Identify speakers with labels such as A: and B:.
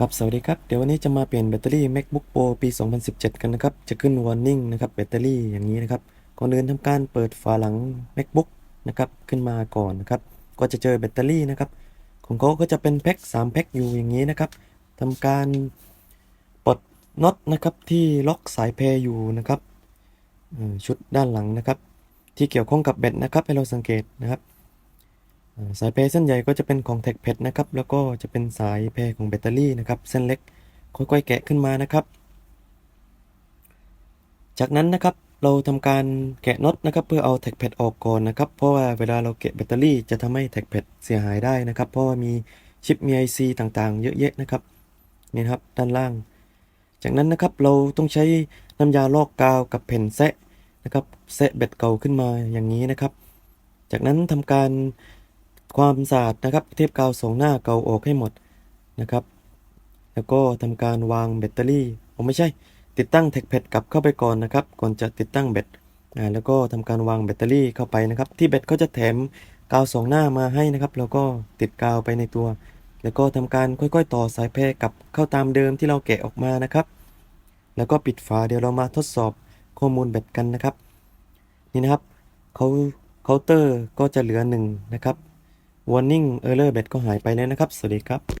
A: ครับสวัสดีครับ เดี๋ยววันนี้จะมาเปลี่ยนแบตเตอรี่ MacBook Pro ปี 2017 กันนะครับ จะขึ้น warning นะครับแบตเตอรี่อย่างนี้นะครับ ก่อนอื่นทำการเปิดฝาหลัง MacBook นะครับขึ้นมาก่อนนะครับ ก็จะเจอแบตเตอรี่นะครับ ของเขาก็จะเป็นแพ็ค3แพ็คอยู่อย่างนี้นะครับทำการปลดน็อตนะครับที่ล็อกสายเพย์อยู่นะครับชุดด้านหลังนะครับ ที่เกี่ยวข้องกับแบตนะครับให้เราสังเกตนะครับ สายเพย์เส้นใหญ่ก็จะเป็นของ t e c h p a d นะครับ แล้วก็จะเป็นสายเพย์ของแบตเตอรี่นะครับ เส้นเล็กค่อยๆแกะขึ้นมานะครับ จากนั้นนะครับเราทำการแกะน็อตนะครับ เพื่อเอา t e c h p a d ออกก่อนนะครับ เพราะว่าเวลาเราแกะแบตเตอรี่จะทำให้ t e c h p a d เสียหายได้นะครับ เพราะว่ามีชิปมี IC ต่างๆ เยอะแยะนะครับนี่ครับด้านล่าง จากนั้นนะครับเราต้องใช้น้ำยาลอกกาวกับแผ่นแซะนะครับแซะแบตเก่าขึ้นมาอย่างนี้นะครับ จากนั้นทำการ ความสะอาดนะครับเทปกาวสองหน้าเกาออกให้หมดนะครับ แล้วก็ทำการวางแบตเตอรี่ผมไม่ใช่ ติดตั้งแท็กแพดกลับเข้าไปก่อนนะครับ ก่อนจะติดตั้งแบตอ่าแล้วก็ทำการวางแบตเตอรี่เข้าไปนะครับ ที่แบตเขาจะแถมกาวสองหน้ามาให้นะครับ แล้วก็ติดกาวไปในตัว แล้วก็ทำการค่อยๆ ต่อสายแพรกลับเข้าตามเดิมที่เราแกะออกมานะครับ แล้วก็ปิดฝาเดี๋ยวเรามาทดสอบข้อมูลแบตกันนะครับ นี่นะครับเขาเคาน์เตอร์ก็จะเหลือหนึ่งนะครับ warning error แบตก็หายไปแล้วนะครับ สวัสดีครับ